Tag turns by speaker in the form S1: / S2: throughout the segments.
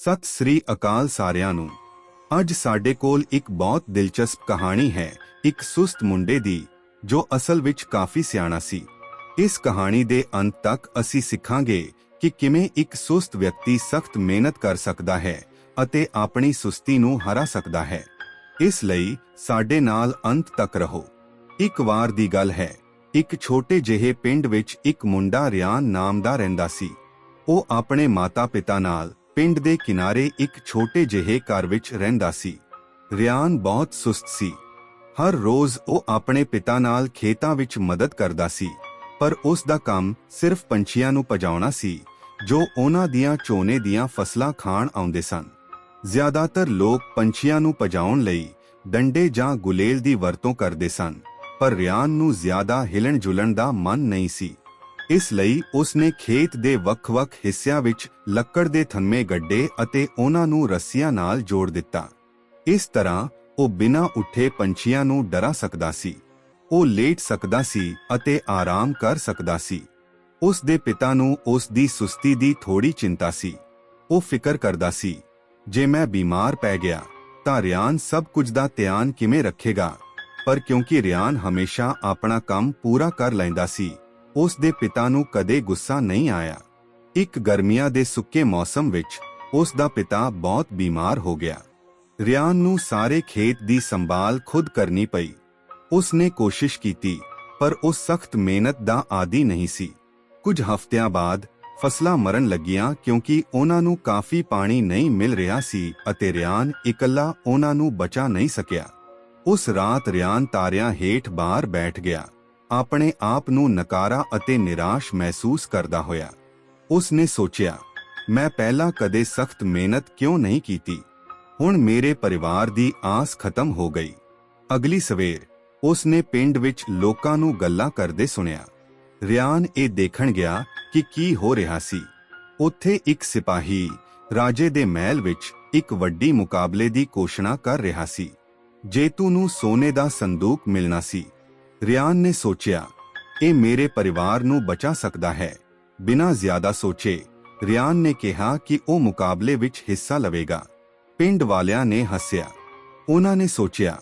S1: ਸਤਿ ਸ੍ਰੀ ਅਕਾਲ ਸਾਰਿਆਂ ਨੂੰ। ਅੱਜ ਸਾਡੇ ਕੋਲ ਇੱਕ ਬਹੁਤ ਦਿਲਚਸਪ ਕਹਾਣੀ ਹੈ, ਇੱਕ ਸੁਸਤ ਮੁੰਡੇ ਦੀ, ਜੋ ਅਸਲ ਵਿੱਚ ਕਾਫੀ ਸਿਆਣਾ ਸੀ। ਇਸ ਕਹਾਣੀ ਦੇ ਅੰਤ ਤੱਕ ਅਸੀਂ ਸਿੱਖਾਂਗੇ ਕਿ ਕਿਵੇਂ ਇੱਕ ਸੁਸਤ ਵਿਅਕਤੀ ਸਖਤ ਮਿਹਨਤ ਕਰ ਸਕਦਾ ਹੈ ਅਤੇ ਆਪਣੀ ਸੁਸਤੀ ਨੂੰ ਹਰਾ ਸਕਦਾ ਹੈ। ਇਸ ਲਈ ਸਾਡੇ ਨਾਲ ਅੰਤ ਤੱਕ ਰਹੋ। ਇੱਕ ਵਾਰ ਦੀ ਗੱਲ ਹੈ, ਇੱਕ ਛੋਟੇ ਜਿਹੇ ਪਿੰਡ ਵਿੱਚ ਇੱਕ ਮੁੰਡਾ ਰਿਆਨ ਨਾਮ ਦਾ ਰਹਿੰਦਾ ਸੀ। ਉਹ ਆਪਣੇ ਮਾਤਾ-ਪਿਤਾ ਨਾਲ ਪਿੰਡ ਦੇ ਕਿਨਾਰੇ ਇੱਕ ਛੋਟੇ ਜਿਹੇ ਘਰ ਵਿੱਚ ਰਹਿੰਦਾ ਸੀ। ਰਿਆਨ ਬਹੁਤ ਸੁਸਤ ਸੀ। ਹਰ ਰੋਜ਼ ਉਹ ਆਪਣੇ ਪਿਤਾ ਨਾਲ ਖੇਤਾਂ ਵਿੱਚ ਮਦਦ ਕਰਦਾ ਸੀ। ਪਰ ਉਸ ਦਾ ਕੰਮ ਸਿਰਫ ਪੰਛੀਆਂ ਨੂੰ ਪਜਾਉਣਾ ਸੀ, ਜੋ ਉਹਨਾਂ ਦੀਆਂ ਝੋਨੇ ਦੀਆਂ ਫਸਲਾਂ ਖਾਣ ਆਉਂਦੇ ਸਨ। ਜ਼ਿਆਦਾਤਰ ਲੋਕ ਪੰਛੀਆਂ ਨੂੰ ਪਜਾਉਣ ਲਈ ਡੰਡੇ ਜਾਂ ਗੁਲੇਲ ਦੀ ਵਰਤੋਂ ਕਰਦੇ ਸਨ, ਪਰ ਰਿਆਨ ਨੂੰ ਜ਼ਿਆਦਾ ਹਿਲਣ ਜੁਲਣ ਦਾ ਮਨ ਨਹੀਂ ਸੀ। ਇਸ ਲਈ ਉਸ ਨੇ ਖੇਤ ਦੇ ਵੱਖ-ਵੱਖ ਹਿੱਸਿਆਂ ਵਿੱਚ ਲੱਕੜ ਦੇ ਥੰਮੇ ਗੱਡੇ ਅਤੇ ਉਹਨਾਂ ਨੂੰ ਰੱਸੀਆਂ ਨਾਲ ਜੋੜ ਦਿੱਤਾ। ਇਸ ਤਰ੍ਹਾਂ ਉਹ ਬਿਨਾਂ ਉੱਠੇ ਪੰਛੀਆਂ ਨੂੰ ਡਰਾ ਸਕਦਾ ਸੀ। ਉਹ ਲੇਟ ਸਕਦਾ ਸੀ ਅਤੇ ਆਰਾਮ ਕਰ ਸਕਦਾ ਸੀ। ਉਸ ਦੇ ਪਿਤਾ ਨੂੰ ਉਸ ਦੀ ਸੁਸਤੀ ਦੀ ਥੋੜੀ ਚਿੰਤਾ ਸੀ। ਉਹ ਫਿਕਰ ਕਰਦਾ ਸੀ, ਜੇ ਮੈਂ ਬਿਮਾਰ ਪੈ ਗਿਆ, ਤਾਂ ਰਿਆਨ ਸਭ ਕੁਝ ਦਾ ਧਿਆਨ ਕਿਵੇਂ ਰੱਖੇਗਾ? ਪਰ ਕਿਉਂਕਿ ਰਿਆਨ ਹਮੇਸ਼ਾ ਆਪਣਾ ਕੰਮ ਪੂਰਾ ਕਰ ਲੈਂਦਾ ਸੀ ਉਸ ਦੇ ਪਿਤਾ ਨੂੰ ਕਦੇ ਗੁੱਸਾ ਨਹੀਂ ਆਇਆ। ਇੱਕ ਗਰਮੀਆਂ ਦੇ ਸੁੱਕੇ ਮੌਸਮ ਵਿੱਚ ਉਸ ਦਾ ਪਿਤਾ ਬਹੁਤ ਬਿਮਾਰ ਹੋ ਗਿਆ। ਰਿਆਨ ਨੂੰ ਸਾਰੇ ਖੇਤ ਦੀ ਸੰਭਾਲ ਖੁਦ ਕਰਨੀ ਪਈ। ਉਸ ਨੇ ਕੋਸ਼ਿਸ਼ ਕੀਤੀ, ਪਰ ਉਹ ਸਖਤ ਮਿਹਨਤ ਦਾ ਆਦੀ ਨਹੀਂ ਸੀ। ਕੁਝ ਹਫ਼ਤਿਆਂ ਬਾਅਦ ਫਸਲਾਂ ਮਰਨ ਲੱਗੀਆਂ ਕਿਉਂਕਿ ਉਹਨਾਂ ਨੂੰ ਕਾਫੀ ਪਾਣੀ ਨਹੀਂ ਮਿਲ ਰਿਹਾ ਸੀ ਅਤੇ ਰਿਆਨ ਇਕੱਲਾ ਉਹਨਾਂ ਨੂੰ ਬਚਾ ਨਹੀਂ ਸਕਿਆ। ਉਸ ਰਾਤ ਰਿਆਨ ਤਾਰਿਆਂ ਹੇਠ ਬਾਹਰ ਬੈਠ ਗਿਆ। ਆਪਣੇ ਆਪ ਨੂੰ ਨਕਾਰਾ ਅਤੇ ਨਿਰਾਸ਼ ਮਹਿਸੂਸ ਕਰਦਾ ਹੋਇਆ। ਉਸ ਨੇ ਸੋਚਿਆ, ਮੈਂ ਪਹਿਲਾਂ ਕਦੇ ਸਖਤ ਮਿਹਨਤ ਕਿਉਂ ਨਹੀਂ ਕੀਤੀ? ਹੁਣ ਮੇਰੇ ਪਰਿਵਾਰ ਦੀ ਆਸ ਖਤਮ ਹੋ ਗਈ। ਅਗਲੀ ਸਵੇਰ ਉਸ ਨੇ ਪਿੰਡ ਵਿੱਚ ਲੋਕਾਂ ਨੂੰ ਗੱਲਾਂ ਕਰਦੇ ਸੁਣਿਆ। ਰਿਆਨ ਇਹ ਦੇਖਣ ਗਿਆ ਕਿ ਕੀ ਹੋ ਰਿਹਾ ਸੀ। ਉੱਥੇ ਇੱਕ ਸਿਪਾਹੀ ਰਾਜੇ ਦੇ ਮਹਿਲ ਵਿੱਚ ਇੱਕ ਵੱਡੀ ਮੁਕਾਬਲੇ ਦੀ ਘੋਸ਼ਣਾ ਕਰ ਰਿਹਾ ਸੀ। ਜੇਤੂ ਨੂੰ ਸੋਨੇ ਦਾ ਸੰਦੂਕ ਮਿਲਣਾ ਸੀ। ਰਿਆਨ ਨੇ ਸੋਚਿਆ, ਇਹ ਮੇਰੇ ਪਰਿਵਾਰ ਨੂੰ ਬਚਾ ਸਕਦਾ ਹੈ। ਬਿਨਾਂ ਜ਼ਿਆਦਾ ਸੋਚੇ, ਰਿਆਨ ਨੇ ਕਿਹਾ ਕਿ ਉਹ ਮੁਕਾਬਲੇ ਵਿੱਚ ਹਿੱਸਾ ਲਵੇਗਾ। ਪਿੰਡ ਵਾਲਿਆਂ ਨੇ ਹੱਸਿਆ। ਉਹਨਾਂ ਨੇ ਸੋਚਿਆ,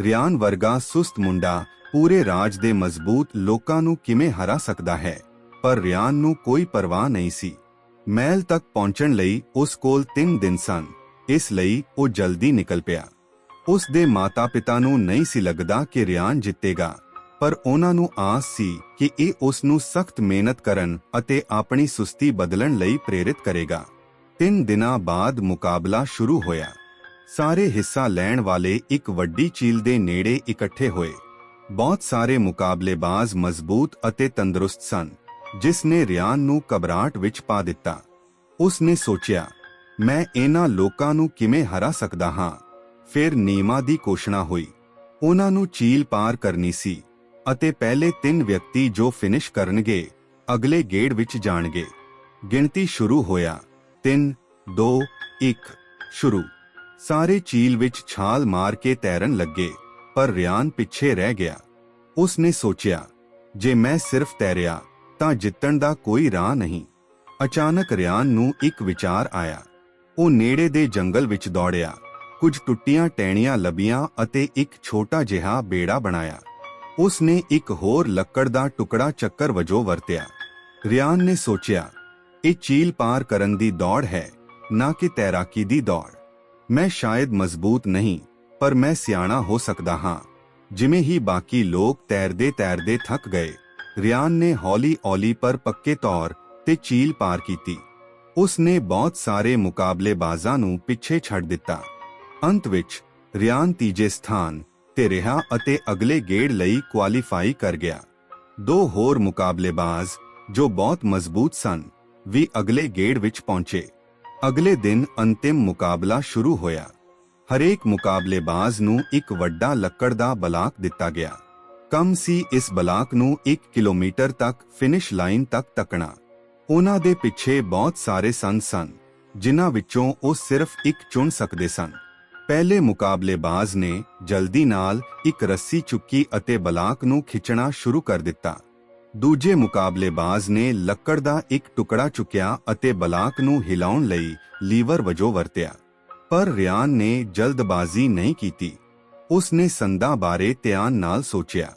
S1: ਰਿਆਨ ਵਰਗਾ ਸੁਸਤ ਮੁੰਡਾ ਪੂਰੇ ਰਾਜ ਦੇ ਮਜ਼ਬੂਤ ਲੋਕਾਂ ਨੂੰ ਕਿਵੇਂ ਹਰਾ ਸਕਦਾ ਹੈ? ਪਰ ਰਿਆਨ ਨੂੰ ਕੋਈ ਪਰਵਾਹ ਨਹੀਂ ਸੀ। ਮਹਿਲ ਤੱਕ ਪਹੁੰਚਣ ਲਈ ਉਸ ਕੋਲ 3 ਦਿਨ ਸਨ। ਇਸ ਲਈ ਉਹ ਜਲਦੀ ਨਿਕਲ ਪਿਆ। ਉਸ ਦੇ ਮਾਤਾ-ਪਿਤਾ ਨੂੰ ਨਹੀਂ ਸੀ ਲੱਗਦਾ ਕਿ ਰਿਆਨ ਜਿੱਤੇਗਾ। ਪਰ ਉਹਨਾਂ ਨੂੰ ਆਸ ਸੀ ਕਿ ਇਹ ਉਸ ਨੂੰ ਸਖਤ ਮਿਹਨਤ ਕਰਨ ਅਤੇ ਆਪਣੀ ਸੁਸਤੀ ਬਦਲਣ ਲਈ ਪ੍ਰੇਰਿਤ ਕਰੇਗਾ। ਤਿੰਨ ਦਿਨਾਂ ਬਾਅਦ ਮੁਕਾਬਲਾ ਸ਼ੁਰੂ ਹੋਇਆ। ਸਾਰੇ ਹਿੱਸਾ ਲੈਣ ਵਾਲੇ ਇੱਕ ਵੱਡੀ ਝੀਲ ਦੇ ਨੇੜੇ ਇਕੱਠੇ ਹੋਏ। ਬਹੁਤ ਸਾਰੇ ਮੁਕਾਬਲੇਬਾਜ਼ ਮਜ਼ਬੂਤ ਅਤੇ ਤੰਦਰੁਸਤ ਸਨ, ਜਿਸ ਨੇ ਰਿਆਨ ਨੂੰ ਘਬਰਾਹਟ ਵਿੱਚ ਪਾ ਦਿੱਤਾ। ਉਸ ਨੇ ਸੋਚਿਆ, ਮੈਂ ਇਹਨਾਂ ਲੋਕਾਂ ਨੂੰ ਕਿਵੇਂ ਹਰਾ ਸਕਦਾ ਹਾਂ? ਫਿਰ ਨੀਮਾ ਦੀ ਘੋਸ਼ਣਾ ਹੋਈ। ਉਹਨਾਂ ਨੂੰ ਝੀਲ ਪਾਰ ਕਰਨੀ ਸੀ। ਅਤੇ ਪਹਿਲੇ ਤਿੰਨ ਵਿਅਕਤੀ ਜੋ ਫਿਨਿਸ਼ ਕਰਨਗੇ, ਅਗਲੇ ਗੇੜ ਵਿੱਚ ਜਾਣਗੇ। ਗਿਣਤੀ ਸ਼ੁਰੂ ਹੋਇਆ। 3 2 1 ਸ਼ੁਰੂ। ਸਾਰੇ ਚੀਲ ਵਿੱਚ ਛਾਲ ਮਾਰ ਕੇ ਤੈਰਨ ਲੱਗੇ, ਪਰ ਰਿਆਨ ਪਿੱਛੇ ਰਹਿ ਗਿਆ। ਉਸ ਨੇ ਸੋਚਿਆ, ਜੇ ਮੈਂ ਸਿਰਫ ਤੈਰਿਆ, ਤਾਂ ਜਿੱਤਣ ਦਾ ਕੋਈ ਰਾਹ ਨਹੀਂ। ਅਚਾਨਕ ਰਿਆਨ ਨੂੰ ਇੱਕ ਵਿਚਾਰ ਆਇਆ। ਉਹ ਨੇੜੇ ਦੇ ਜੰਗਲ ਵਿੱਚ ਦੌੜਿਆ। ਕੁਝ ਟੁੱਟੀਆਂ ਟਹਿਣੀਆਂ ਲੱਭੀਆਂ ਅਤੇ ਇੱਕ ਛੋਟਾ ਜਿਹਾ ਬੇੜਾ ਬਣਾਇਆ। ਉਸ ਨੇ ਇੱਕ ਹੋਰ ਲੱਕੜ ਦਾ ਟੁਕੜਾ ਚੱਕਰ ਵਜੋਂ ਵਰਤਿਆ। ਰਿਆਨ ਨੇ ਸੋਚਿਆ, ਇਹ ਝੀਲ ਪਾਰ ਕਰਨ ਦੀ ਦੌੜ ਹੈ, ਨਾ ਕਿ ਤੈਰਾਕੀ ਦੀ ਦੌੜ। ਮੈਂ ਸ਼ਾਇਦ ਮਜ਼ਬੂਤ ਨਹੀਂ, ਪਰ ਮੈਂ ਸਿਆਣਾ ਹੋ ਸਕਦਾ ਹਾਂ। ਜਿਵੇਂ ਹੀ ਬਾਕੀ ਲੋਕ ਤੈਰਦੇ ਤੈਰਦੇ ਥੱਕ ਗਏ, ਰਿਆਨ ਨੇ ਹੌਲੀ-ਹੌਲੀ ਪਰ ਪੱਕੇ ਤੌਰ ਤੇ ਝੀਲ ਪਾਰ ਕੀਤੀ। ਉਸ ਨੇ ਬਹੁਤ ਸਾਰੇ ਮੁਕਾਬਲੇਬਾਜ਼ਾਂ ਨੂੰ ਪਿੱਛੇ ਛੱਡ ਦਿੱਤਾ। ਅੰਤ ਵਿੱਚ, ਰਿਆਨ ਤੀਜੇ ਸਥਾਨ ਤੇ ਰਿਹਾ ਅਤੇ ਅਗਲੇ ਗੇੜ ਲਈ ਕੁਆਲੀਫਾਈ ਕਰ ਗਿਆ। ਦੋ ਹੋਰ ਮੁਕਾਬਲੇਬਾਜ਼, ਜੋ ਬਹੁਤ ਮਜ਼ਬੂਤ ਸਨ, ਵੀ ਅਗਲੇ ਗੇੜ ਵਿੱਚ ਪਹੁੰਚੇ। ਅਗਲੇ ਦਿਨ ਅੰਤਿਮ ਮੁਕਾਬਲਾ ਸ਼ੁਰੂ ਹੋਇਆ। ਹਰੇਕ ਮੁਕਾਬਲੇਬਾਜ਼ ਨੂੰ ਇੱਕ ਵੱਡਾ ਲੱਕੜ ਦਾ ਬਲਾਕ ਦਿੱਤਾ ਗਿਆ। ਕੰਮ ਸੀ ਇਸ ਬਲਾਕ ਨੂੰ 1 ਕਿਲੋਮੀਟਰ ਤੱਕ ਫਿਨਿਸ਼ ਲਾਈਨ ਤੱਕ ਤੱਕਣਾ। ਉਹਨਾਂ ਦੇ ਪਿੱਛੇ ਬਹੁਤ ਸਾਰੇ ਸੰਨ ਸਨ, ਜਿਨ੍ਹਾਂ ਵਿੱਚੋਂ ਉਹ ਸਿਰਫ ਇੱਕ ਚੁਣ ਸਕਦੇ ਸਨ। ਪਹਿਲੇ ਮੁਕਾਬਲੇਬਾਜ਼ ਨੇ ਜਲਦੀ ਨਾਲ ਇੱਕ ਰੱਸੀ ਚੁੱਕੀ ਅਤੇ ਬਲਾਕ ਨੂੰ ਖਿੱਚਣਾ ਸ਼ੁਰੂ ਕਰ ਦਿੱਤਾ। ਦੂਜੇ ਮੁਕਾਬਲੇਬਾਜ਼ ਨੇ ਲੱਕੜ ਦਾ ਇੱਕ ਟੁਕੜਾ ਚੁੱਕਿਆ ਅਤੇ ਬਲਾਕ ਨੂੰ ਹਿਲਾਉਣ ਲਈ ਲੀਵਰ ਵਜੋਂ ਵਰਤਿਆ। ਪਰ ਰਿਆਨ ਨੇ ਜਲਦਬਾਜ਼ੀ ਨਹੀਂ ਕੀਤੀ। ਉਸ ਨੇ ਸੰਦਾਂ ਬਾਰੇ ਧਿਆਨ ਨਾਲ ਸੋਚਿਆ।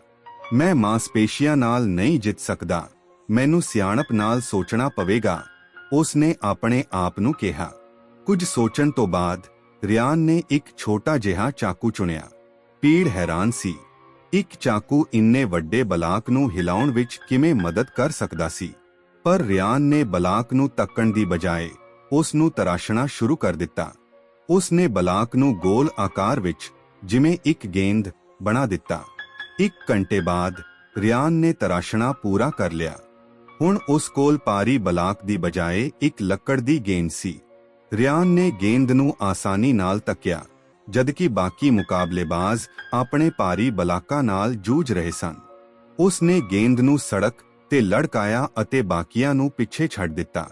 S1: ਮੈਂ ਮਾਸਪੇਸ਼ੀਆਂ ਨਾਲ ਨਹੀਂ ਜਿੱਤ ਸਕਦਾ। ਮੈਨੂੰ ਸਿਆਣਪ ਨਾਲ ਸੋਚਣਾ ਪਵੇਗਾ। ਉਸ ਨੇ ਆਪਣੇ ਆਪ ਨੂੰ ਕਿਹਾ। ਕੁਝ ਸੋਚਣ ਤੋਂ ਬਾਅਦ ਰਿਆਨ ਨੇ ਇੱਕ ਛੋਟਾ ਜਿਹਾ ਚਾਕੂ ਚੁਣਿਆ। ਪੀੜ ਹੈਰਾਨ ਸੀ। ਇੱਕ ਚਾਕੂ ਇੰਨੇ ਵੱਡੇ ਬਲਾਕ ਨੂੰ ਹਿਲਾਉਣ ਵਿੱਚ ਕਿਵੇਂ ਮਦਦ ਕਰ ਸਕਦਾ ਸੀ? ਪਰ ਰਿਆਨ ਨੇ ਬਲਾਕ ਨੂੰ ਤੱਕਣ ਦੀ ਬਜਾਏ ਉਸ ਨੂੰ ਤਰਾਸ਼ਣਾ ਸ਼ੁਰੂ ਕਰ ਦਿੱਤਾ। ਉਸ ਨੇ ਬਲਾਕ ਨੂੰ ਗੋਲ ਆਕਾਰ ਵਿੱਚ ਜਿਵੇਂ ਇੱਕ ਗੇਂਦ ਬਣਾ ਦਿੱਤਾ। ਇੱਕ ਘੰਟੇ ਬਾਅਦ ਰਿਆਨ ਨੇ ਤਰਾਸ਼ਣਾ ਪੂਰਾ ਕਰ ਲਿਆ। ਹੁਣ ਉਸ ਕੋਲ ਪਾਰੀ ਬਲਾਕ ਦੀ ਬਜਾਏ ਇੱਕ ਲੱਕੜ ਦੀ ਗੇਂਦ ਸੀ। ਰਿਆਨ ਨੇ ਗੇਂਦ ਨੂੰ ਆਸਾਨੀ ਨਾਲ ਤੱਕਿਆ, ਜਦਕਿ ਬਾਕੀ ਮੁਕਾਬਲੇਬਾਜ਼ ਆਪਣੇ ਭਾਰੀ ਬਲਾਕਾਂ ਨਾਲ ਜੂਝ ਰਹੇ ਸਨ। ਉਸ ਨੇ ਗੇਂਦ ਨੂੰ ਸੜਕ ਤੇ ਲੜਕਾਇਆ ਅਤੇ ਬਾਕੀਆਂ ਨੂੰ ਪਿੱਛੇ ਛੱਡ ਦਿੱਤਾ।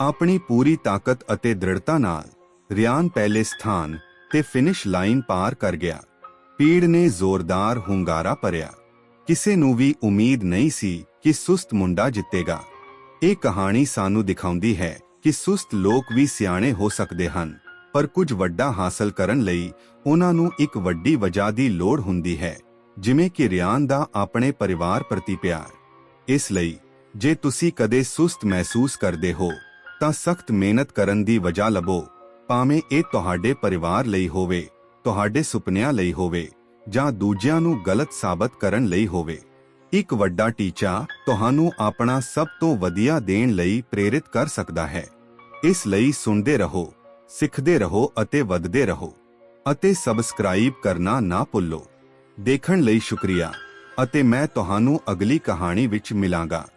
S1: ਆਪਣੀ ਪੂਰੀ ਤਾਕਤ ਅਤੇ ਦ੍ਰਿੜਤਾ ਨਾਲ ਰਿਆਨ ਪਹਿਲੇ ਸਥਾਨ ਤੇ ਫਿਨਿਸ਼ ਲਾਈਨ ਪਾਰ ਕਰ ਗਿਆ। ਪੀੜ ਨੇ ਜ਼ੋਰਦਾਰ ਹੁੰਗਾਰਾ ਭਰਿਆ। ਕਿਸੇ ਨੂੰ ਵੀ ਉਮੀਦ ਨਹੀਂ ਸੀ ਕਿ ਸੁਸਤ ਮੁੰਡਾ ਜਿੱਤੇਗਾ। ਇਹ ਕਹਾਣੀ ਸਾਨੂੰ ਦਿਖਾਉਂਦੀ ਹੈ ਕਿ ਸੁਸਤ ਲੋਕ ਵੀ ਸਿਆਣੇ ਹੋ ਸਕਦੇ ਹਨ, ਪਰ ਕੁਝ ਵੱਡਾ ਹਾਸਲ ਕਰਨ ਲਈ ਉਹਨਾਂ ਨੂੰ ਇੱਕ ਵੱਡੀ ਵਜ੍ਹਾ ਦੀ ਲੋੜ ਹੁੰਦੀ ਹੈ, ਜਿਵੇਂ ਕਿ ਰਿਆਨ ਦਾ ਆਪਣੇ ਪਰਿਵਾਰ ਪ੍ਰਤੀ ਪਿਆਰ। ਇਸ ਲਈ, ਜੇ ਤੁਸੀਂ ਕਦੇ ਸੁਸਤ ਮਹਿਸੂਸ ਕਰਦੇ ਹੋ, ਤਾਂ ਸਖਤ ਮਿਹਨਤ ਕਰਨ ਦੀ ਵਜ੍ਹਾ ਲੱਭੋ, ਭਾਵੇਂ ਇਹ ਤੁਹਾਡੇ ਪਰਿਵਾਰ ਲਈ ਹੋਵੇ, ਤੁਹਾਡੇ ਸੁਪਨਿਆਂ ਲਈ ਹੋਵੇ, ਜਾਂ ਦੂਜਿਆਂ ਨੂੰ ਗਲਤ ਸਾਬਤ ਕਰਨ ਲਈ ਹੋਵੇ। ਇੱਕ ਵੱਡਾ ਟੀਚਾ ਤੁਹਾਨੂੰ ਆਪਣਾ ਸਭ ਤੋਂ ਵਧੀਆ ਦੇਣ ਲਈ ਪ੍ਰੇਰਿਤ ਕਰ ਸਕਦਾ ਹੈ। ਇਸ ਲਈ ਸੁਣਦੇ ਰਹੋ, ਸਿੱਖਦੇ ਰਹੋ ਅਤੇ ਵੱਧਦੇ ਰਹੋ ਅਤੇ ਸਬਸਕ੍ਰਾਈਬ ਕਰਨਾ ਨਾ ਭੁੱਲੋ। ਦੇਖਣ ਲਈ ਸ਼ੁਕਰੀਆ ਅਤੇ ਮੈਂ ਤੁਹਾਨੂੰ ਅਗਲੀ ਕਹਾਣੀ ਵਿੱਚ ਮਿਲਾਂਗਾ।